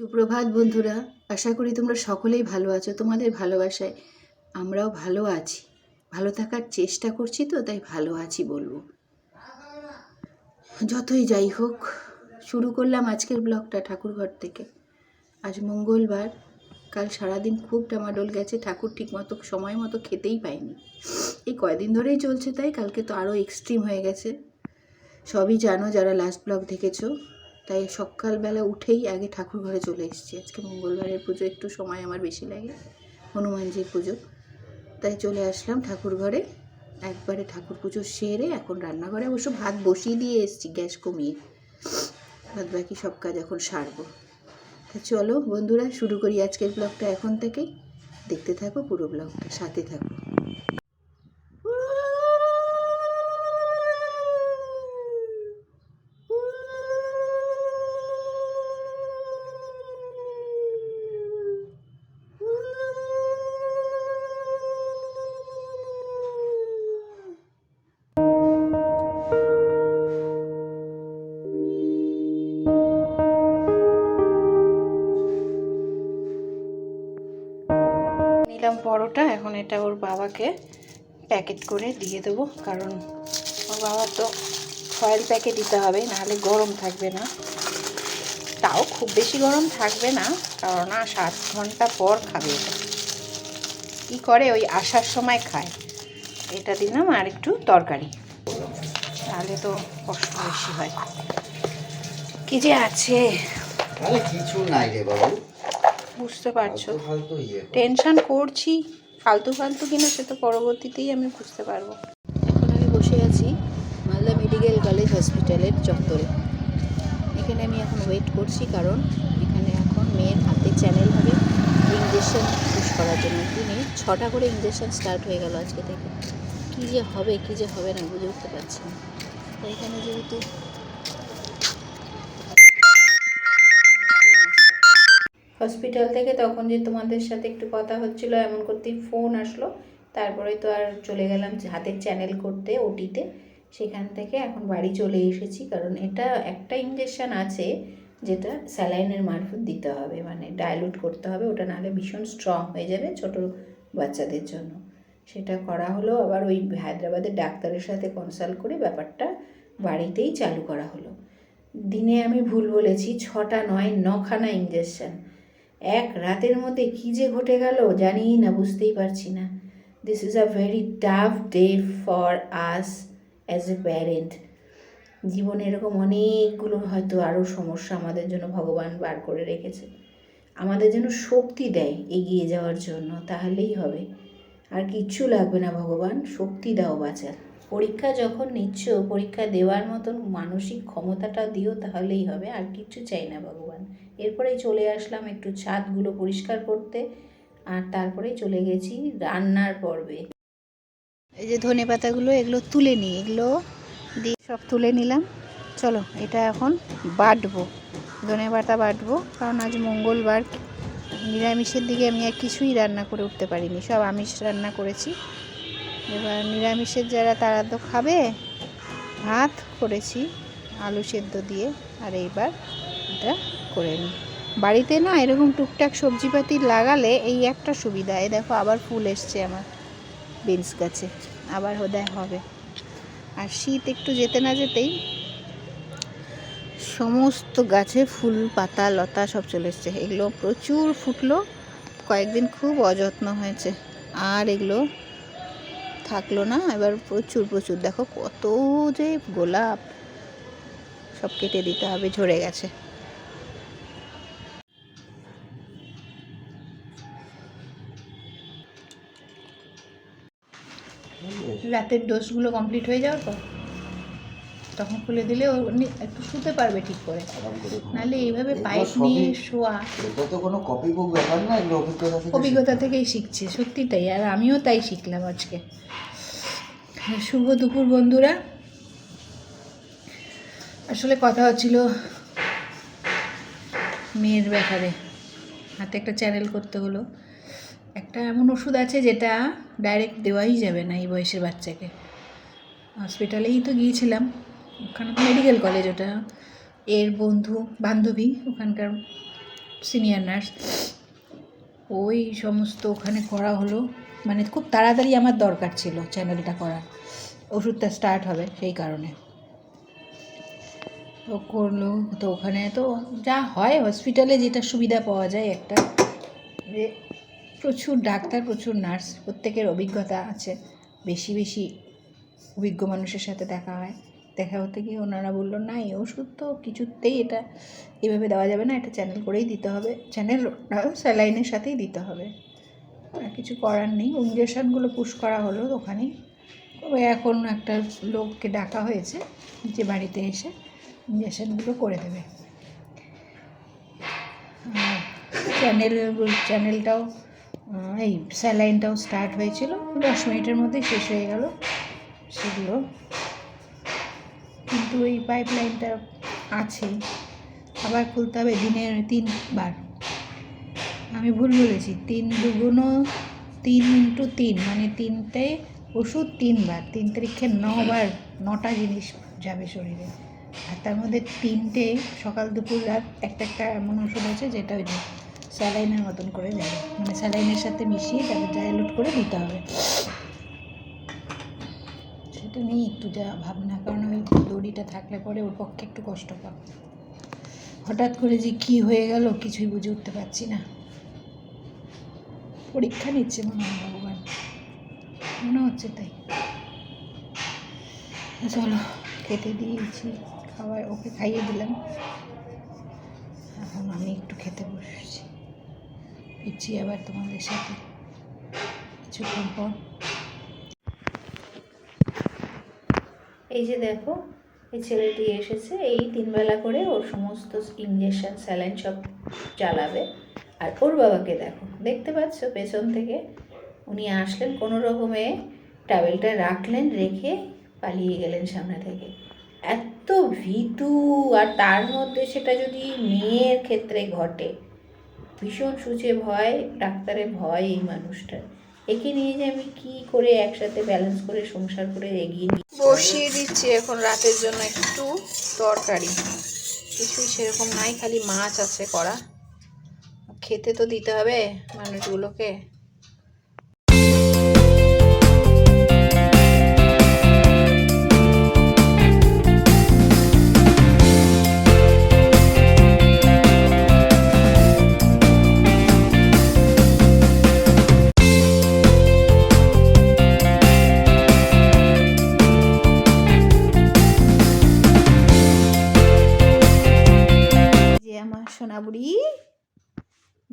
সুপ্রভাত বন্ধুরা, আশা করি তোমরা সকলেই ভালো আছো। তোমাদের ভালোবাসায় আমরাও ভালো আছি। ভালো থাকার চেষ্টা করছি তো, তাই ভালো আছি বলব। যতই যাই হোক, শুরু করলাম আজকের ব্লগটা ঠাকুরঘর থেকে। আজ মঙ্গলবার, কাল সারাদিন খুব টামাডোল গেছে, ঠাকুর ঠিকমতো সময় মতো খেতেই পাইনি। এই কয়দিন ধরেই চলছে তাই, কালকে তো আরও এক্সট্রিম হয়ে গেছে। সবই জানো যারা লাস্ট ব্লগ দেখেছ তাই সকালবেলা উঠেই আগে ঠাকুর ঘরে চলে এসেছি। আজকে মঙ্গলবারের পুজো, একটু সময় আমার বেশি লাগে, হনুমানজির পুজো। তাই চলে আসলাম ঠাকুর ঘরে। একবারে ঠাকুর পুজো সেরে এখন রান্নাঘরে অবশ্য ভাত বসিয়ে দিয়ে এসেছি, গ্যাস কমিয়ে। বাদ বাকি সব কাজ এখন সারবো। তা চলো বন্ধুরা, শুরু করি আজকের ব্লগটা এখন থেকেই। দেখতে থাকো পুরো ব্লগটা, সাথে থাকো। পরোটা এখন এটা ওর বাবাকে প্যাকেট করে দিয়ে দেবো, কারণ ওর বাবা তো ফয়েল প্যাকে দিতে হবে, নাহলে গরম থাকবে না। তাও খুব বেশি গরম থাকবে না, কারণ সাত ঘণ্টা পর খাবে এটা কী করে? ওই আসার সময় খায়। এটা দিলাম আর একটু তরকারি। তাহলে তো কষ্ট বেশি হয়। কি যে আছে? কিছু নাই রে বাবু। বুঝতে পারছ। ইয়ে টেনশন করছি ফালতু ফালতু কিনা সে তো পরবর্তীতেই আমি বুঝতে পারব। এখন আমি বসে আছি মালদা মেডিকেল কলেজ হসপিটালের চত্বরে। এখানে আমি এখন ওয়েট করছি কারণ এখানে এখন মেয়ের হাতে চ্যানেল হবে ইঞ্জেকশন পুশ করার জন্য। দিনে ছটা করে ইঞ্জেকশন স্টার্ট হয়ে গেল আজকে থেকে। কী যে হবে কী যে হবে না বুঝে উঠতে পারছি না। তো এখানে যেহেতু হসপিটাল থেকে তখন যে তোমাদের সাথে একটু কথা হচ্ছিল, এমন করতেই ফোন আসলো। তারপরে তো আর চলে গেলাম হাতের চ্যানেল করতে ওটিতে সেখান থেকে এখন বাড়ি চলে এসেছি, কারণ এটা একটা ইঞ্জেকশন আছে যেটা স্যালাইনের মারফত দিতে হবে মানে ডাইলুট করতে হবে। ওটা নাহলে ভীষণ স্ট্রং হয়ে যাবে ছোট বাচ্চাদের জন্য। সেটা করা হলো, আবার ওই হায়দ্রাবাদের ডাক্তারের সাথে কনসাল্ট করে ব্যাপারটা বাড়িতেই চালু করা হলো। দিনে আমি ভুল বলেছি, ছটা নয়, নখানা ইঞ্জেকশন এক রাতের মধ্যে কী যে ঘটে গেল জানি না, বুঝতেই পারছি না। This is a very tough day for us as a parent জীবনে এরকম অনেকগুলো হয়তো আরও সমস্যা আমাদের জন্য ভগবান বার করে রেখেছে। আমাদের যেন শক্তি দেয় এগিয়ে যাওয়ার জন্য, তাহলেই হবে। আর কিচ্ছু লাগবে না ভগবান, শক্তি দাও বাঁচার। পরীক্ষা যখন নিচ্ছ, পরীক্ষা দেওয়ার মতন মানসিক ক্ষমতাটা দিও, তাহলেই হবে। আর কিচ্ছু চাই না ভগবান। এরপরেই চলে আসলাম একটু ছাদগুলো পরিষ্কার করতে, আর তারপরেই চলে গেছি রান্নার পর্বে। এই যে ধনে পাতাগুলো, এগুলো তুলে নিই, এগুলো দিয়ে সব তুলে নিলাম। চলো, এটা এখন বাটবো, ধনে পাতা বাটবো, কারণ আজ মঙ্গলবার, নিরামিষের দিকে আমি আর কিছুই রান্না করে উঠতে পারিনি, সব আমিষ রান্না করেছি। এবার নিরামিষের যারা তারা তো খাবে, ভাত করেছি, আলু সেদ্ধ দিয়ে, আর এইবার এটা করে নিই বাড়িতে না এরকম টুকটাক সবজিপাতি লাগালে এই একটা সুবিধা। এ দেখো আবার ফুল এসছে আমার বিনস গাছে। আবার হোদায় হবে। আর শীত একটু যেতে না যেতেই সমস্ত গাছে ফুল, পাতা, লতা সব চলে এসছে। এগুলো প্রচুর ফুটলো। কয়েকদিন খুব অযত্ন হয়েছে। আর এগুলো থাকল না। এবার প্রচুর প্রচুর। দেখো কত যে গোলাপ সব কেটে দিতে হবে, ঝরে গেছে। রাতের ডোজগুলো কমপ্লিট হয়ে যাওয়ার পর তখন খুলে দিলে ও একটু শুতে পারবে ঠিক করে। নাহলে এইভাবে পাইপ নিয়ে শোয়া। এটা তো কোনো কপি বুক ব্যাপার না এগুলো অভিজ্ঞতা থেকে অভিজ্ঞতা থেকেই শিখছে সত্যি তাই আর আমিও তাই শিখলাম আজকে। শুভ দুপুর বন্ধুরা। আসলে কথা হচ্ছিল মেয়ের ব্যাপারে। হাতে একটা চ্যানেল করতে হলো। একটা এমন ওষুধ আছে যেটা ডাইরেক্ট দেওয়াই যাবে না এই বয়সের বাচ্চাকে। হসপিটালেই তো গিয়েছিলাম। ওখানে তো মেডিকেল কলেজ ওটা। এর বন্ধু, বান্ধবী, ওখানকার সিনিয়র নার্স ওই সমস্ত ওখানে করা হলো। মানে খুব তাড়াতাড়ি আমার দরকার ছিল চ্যানেলটা করা ওষুধটা স্টার্ট হবে সেই কারণে। ও করল, তো ওখানে তো যা হয় হসপিটালে যেটা সুবিধা পাওয়া যায় একটা। যে প্রচুর ডাক্তার, প্রচুর নার্স, প্রত্যেকের অভিজ্ঞতা আছে। বেশি বেশি অভিজ্ঞ মানুষের সাথে দেখা হয়। দেখা হতে গিয়ে ওনারা বলল, না, এই ওষুধ তো কিছুতেই এটা এভাবে দেওয়া যাবে না, এটা চ্যানেল করেই দিতে হবে। চ্যানেল স্যালাইনের সাথেই দিতে হবে। আর কিছু করার নেই। ইঞ্জেকশানগুলো পুশ করা হলো ওখানেই। ওই এখন একটা লোককে ডাকা হয়েছে যে বাড়িতে এসে ইঞ্জেকশানগুলো করে দেবে। চ্যানেল চ্যানেলটাও এই স্যালাইনটাও স্টার্ট হয়েছিল। দশ মিনিটের মধ্যে শেষ হয়ে গেল সেগুলো। কিন্তু এই পাইপ লাইনটা আছেই আবার খুলতে হবে দিনে তিনবার। আমি ভুল বলেছি, তিন দুগুণো তিন ইন্টু তিন মানে তিনটে ওষুধ তিনবার। তিন তারিখে নবার নটা জিনিস যাবে শরীরে। আর তার মধ্যে তিনটে সকাল দুপুর রাত একটা একটা এমন ওষুধ আছে যেটা ওই স্যালাইনের মতন করে যাবে মানে স্যালাইনের সাথে মিশিয়ে তাকে ডাইলুট করে দিতে হবে। সেটা নিয়ে একটু যা ভাবনা, কারণ ওই দড়িটা থাকলে পরে ওর পক্ষে একটু কষ্ট পাব। হঠাৎ করে যে কি হয়ে গেল কিছুই বুঝে উঠতে পারছি না। পরীক্ষা নিচ্ছে মনে হয় ভগবান। মনে হচ্ছে তাই। চলো, খেতে দিয়েছি। খাবার ওকে খাইয়ে দিলাম। এখন আমি একটু খেতে বসেছি। ফিরছি আবার তোমাদের সাথে কিছুক্ষণ পর। এই যে দেখো, এই ছেলেটি এসেছে, এই তিনবেলা করে ওর সমস্ত ইঞ্জেকশন স্যালাইন সব চালাবে আর ওর বাবাকে দেখো, দেখতে পাচ্ছ পেছন থেকে? উনি আসলেন, কোনো রকমে টাওয়েলটা রাখলেন, রেখে পালিয়ে গেলেন সামনে থেকে। এত ভীতু, আর তার মধ্যে সেটা যদি মেয়ের ক্ষেত্রে ঘটে ভীষণ সুচে ভয়, ডাক্তারের ভয় এই মানুষটা একে নিয়ে যে আমি কি করে একসাথে ব্যালেন্স করে সংসার করে এগিয়ে নিই? বসিয়ে দিচ্ছি এখন রাতের জন্য একটু তরকারি। কিছুই সেরকম নাই, খালি মাছ আছে করা খেতে তো দিতে হবে মানুষগুলোকে।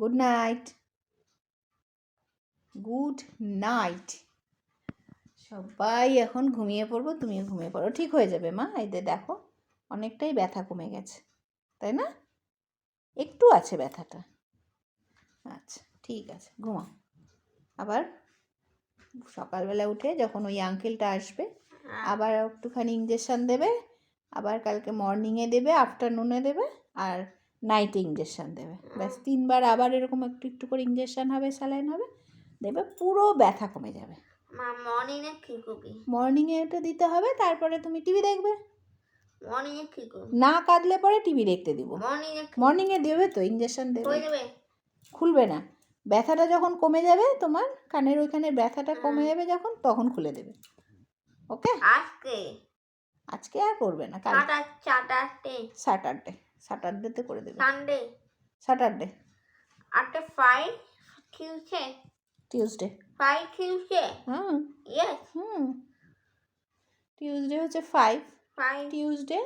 গুড নাইট গুড নাইট সবাই এখন ঘুমিয়ে পড়ব, তুমিও ঘুমিয়ে পড়ো। ঠিক হয়ে যাবে, মা। এদের দেখো, অনেকটাই ব্যথা কমে গেছে, তাই না? একটু আছে ব্যথাটা। আচ্ছা ঠিক আছে, ঘুমাও। আবার সকালবেলা উঠে যখন ওই আঙ্কেলটা আসবে, আবার একটুখানি ইঞ্জেকশান দেবে, আবার কালকে মর্নিংয়ে দেবে আফটারনুনে দেবে, আর নাইটে ইঞ্জেকশান দেবে। ব্যাস তিনবার আবার এরকম একটু একটু করে ইঞ্জেকশান হবে স্যালাইন হবে দেবে পুরো ব্যথা কমে যাবে। মর্নিংয়ে মর্নিংয়ে এটা দিতে হবে তারপরে তুমি টিভি দেখবে। মর্নিংয়ে না কাঁদলে পরে টিভি দেখতে দিব। মর্নিংয়ে মর্নিংয়ে দেবে তো ইঞ্জেকশন দেবে। খুলবে না। ব্যথাটা যখন কমে যাবে তোমার কানের ওইখানে ব্যথাটা কমে যাবে যখন তখন খুলে দেবে। ওকে আজকে? আজকে আর করবে না কাল। চারটাতে স্যাটারডে স্যাটারডেতে করে দেবে। সানডে স্যাটারডে আটটা five Tuesday Tuesday five Tuesday hmm. Yes hmm. Tuesday হচ্ছে five five Tuesday.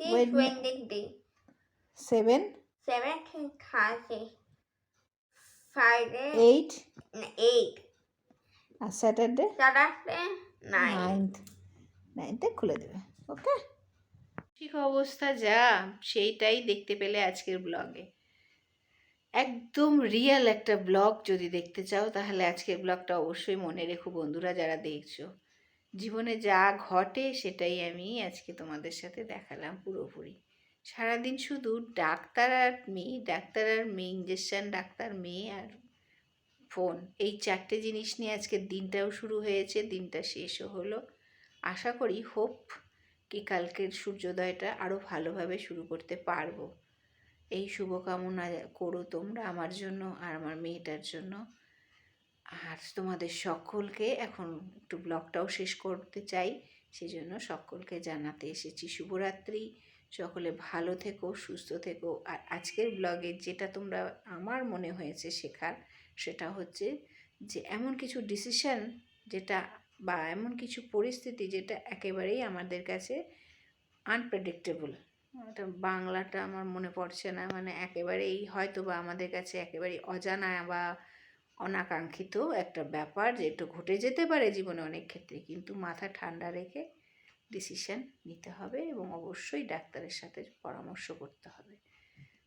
Wednesday seven seven Thursday Friday eight eight আর স্যাটারডে স্যাটারডে নাইন নাইনথ নাইনথে খুলে দেবে। ওকে ঠিক অবস্থা যা, সেইটাই দেখতে পেলে আজকের ব্লগে একদম রিয়েল একটা ব্লগ যদি দেখতে চাও, তাহলে আজকের ব্লগটা অবশ্যই মনে রেখো বন্ধুরা যারা দেখছ। জীবনে যা ঘটে, সেটাই আমি আজকে তোমাদের সাথে দেখালাম পুরোপুরি। সারাদিন শুধু ডাক্তার আর মেয়ে, ডাক্তার আর মেয়ে ইঞ্জেকশান ডাক্তার, মেয়ে আর ফোন এই চারটে জিনিস নিয়ে আজকের দিনটাও শুরু হয়েছে, দিনটা শেষও হলো। আশা করি হোপ কি কালকের সূর্যোদয়টা আরও ভালোভাবে শুরু করতে পারব। এই শুভকামনা করো তোমরা আমার জন্য আর আমার মেয়েটার জন্য। আর তোমাদের সকলকে এখন একটু ব্লগটাও শেষ করতে চাই সেই জন্য সকলকে জানাতে এসেছি শুভরাত্রি। সকলে ভালো থেকো, সুস্থ থেকো। আর আজকের ব্লগে যেটা তোমরা, আমার মনে হয়েছে শেখার, সেটা হচ্ছে যে এমন কিছু ডিসিশন যেটা বা এমন কিছু পরিস্থিতি যেটা একেবারেই আমাদের কাছে আনপ্রেডিক্টেবল এটা বাংলাটা আমার মনে পড়ছে না মানে একেবারেই হয়তো বা আমাদের কাছে একেবারেই অজানা বা অনাকাঙ্ক্ষিত একটা ব্যাপার যেটা ঘটে যেতে পারে জীবনে অনেক ক্ষেত্রে, কিন্তু মাথা ঠান্ডা রেখে ডিসিশান নিতে হবে এবং অবশ্যই ডাক্তারের সাথে পরামর্শ করতে হবে।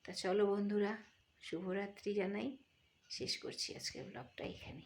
তা চলো বন্ধুরা, শুভরাত্রি জানাই। শেষ করছি আজকের ব্লগটা এখানে